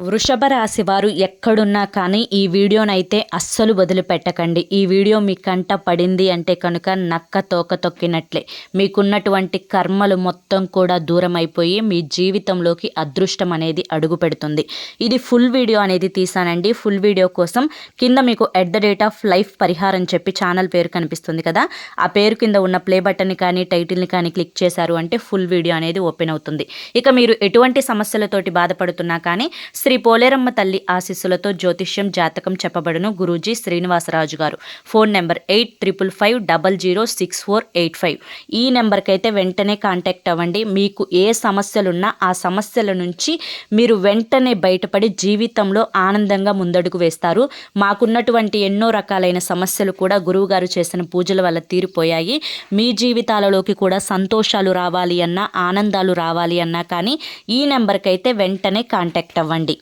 వృషభ రాశి వారు ఎక్కడున్నా కానీ ఈ వీడియోనైతే అస్సలు వదిలిపెట్టకండి. ఈ వీడియో మీ కంట పడింది అంటే కనుక నక్క తోక తొక్కినట్లే. మీకున్నటువంటి కర్మలు మొత్తం కూడా దూరం అయిపోయి మీ జీవితంలోకి అదృష్టం అనేది అడుగు పెడుతుంది ఇది ఫుల్ వీడియో అనేది తీసానండి ఫుల్ వీడియో కోసం కింద మీకు at the rate of life పరిహారం చెప్పి ఛానల్ పేరు కనిపిస్తుంది కదా. ఆ పేరు కింద ఉన్న ప్లే బటన్ని కానీ టైటిల్ని కానీ క్లిక్ చేశారు అంటే ఫుల్ వీడియో అనేది ఓపెన్ అవుతుంది. ఇక మీరు ఎటువంటి సమస్యలతోటి బాధపడుతున్నా కానీ శ్రీ పోలేరమ్మ తల్లి ఆశీస్సులతో జ్యోతిష్యం జాతకం చెప్పబడును గురూజీ శ్రీనివాసరాజు గారు. Phone number eight triple five double zero six four eight five. ఈ నెంబర్కి అయితే వెంటనే కాంటాక్ట్ అవ్వండి. మీకు ఏ సమస్యలున్నా ఆ సమస్యల నుంచి మీరు వెంటనే బయటపడి జీవితంలో ఆనందంగా ముందడుగు వేస్తారు. మాకున్నటువంటి ఎన్నో రకాలైన సమస్యలు కూడా గురువుగారు చేసిన పూజల వల్ల తీరిపోయాయి. మీ జీవితాలలోకి కూడా సంతోషాలు రావాలి అన్నా ఆనందాలు రావాలి అన్నా కానీ ఈ నెంబర్కి అయితే వెంటనే కాంటాక్ట్ అవ్వండి.